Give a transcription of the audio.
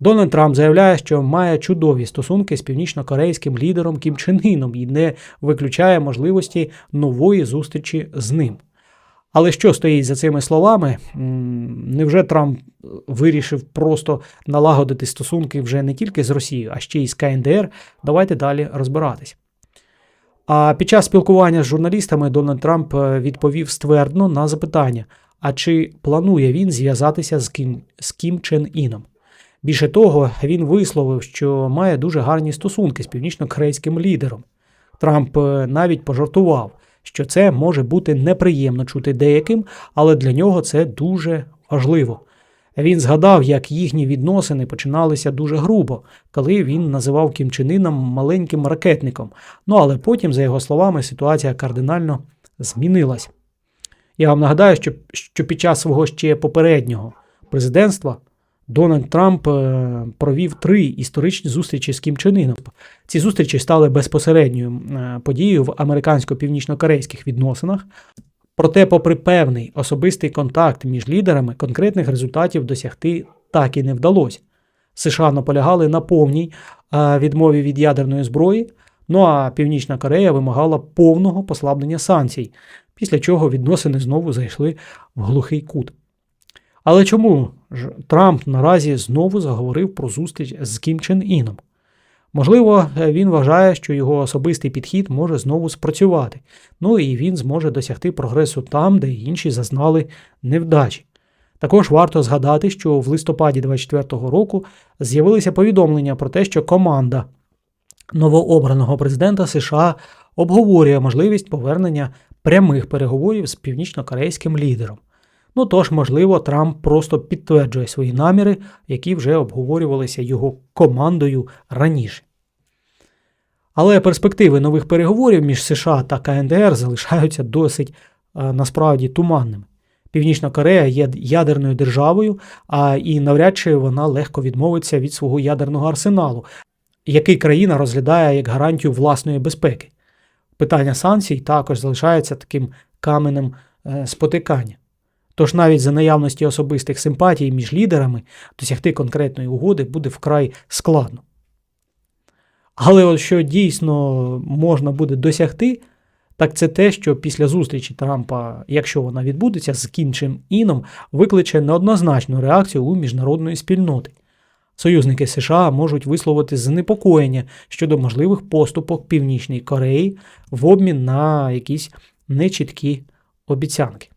Дональд Трамп заявляє, що має чудові стосунки з північно-корейським лідером Кім Чен Іном і не виключає можливості нової зустрічі з ним. Але що стоїть за цими словами? Невже Трамп вирішив просто налагодити стосунки вже не тільки з Росією, а ще й з КНДР? Давайте далі розбиратись. А під час спілкування з журналістами Дональд Трамп е, відповів ствердно на запитання: а чи планує він зв'язатися з Кім, з Кім Чен Іном? Більше того, він висловив, що має дуже гарні стосунки з північно-корейським лідером. Трамп е, навіть пожартував, що це може бути неприємно чути деяким, але для нього це дуже важливо. Він згадав, як їхні відносини починалися дуже грубо, коли він називав Кім Чен Іном маленьким ракетником. Ну але потім, за його словами, ситуація кардинально змінилась. Я вам нагадаю, що, що під час свого ще попереднього президентства Дональд Трамп е, провів три історичні зустрічі з Кім Чен Іном. Ці зустрічі стали безпосередньою е, подією в американсько-північно-корейських відносинах. Проте, попри певний особистий контакт між лідерами, конкретних результатів досягти так і не вдалося. США наполягали на повній е, відмові від ядерної зброї, ну а Північна Корея вимагала повного послаблення санкцій, після чого відносини знову зайшли в глухий кут. Але чому ж Трамп наразі знову заговорив про зустріч з Кім Чен Іном? Можливо, він вважає, що його особистий підхід може знову спрацювати, ну і він зможе досягти прогресу там, де інші зазнали невдачі. Також варто згадати, що в листопаді 2024 року з'явилися повідомлення про те, що команда новообраного президента США обговорює можливість повернення прямих переговорів з північно-корейським лідером. Ну тож, можливо, Трамп просто підтверджує свої наміри, які вже обговорювалися його командою раніше. Але перспективи нових переговорів між США та КНДР залишаються досить е, насправді туманними. Північна Корея є ядерною державою, а і навряд чи вона легко відмовиться від свого ядерного арсеналу, який країна розглядає як гарантію власної безпеки. Питання санкцій також залишається таким каменем е, спотикання. Тож навіть за наявності особистих симпатій між лідерами досягти конкретної угоди буде вкрай складно. Але от що дійсно можна буде досягти, так це те, що після зустрічі Трампа, якщо вона відбудеться з Кім Чен Іном, викличе неоднозначну реакцію у міжнародної спільноти. Союзники США можуть висловити занепокоєння щодо можливих поступок Північної Кореї в обмін на якісь нечіткі обіцянки.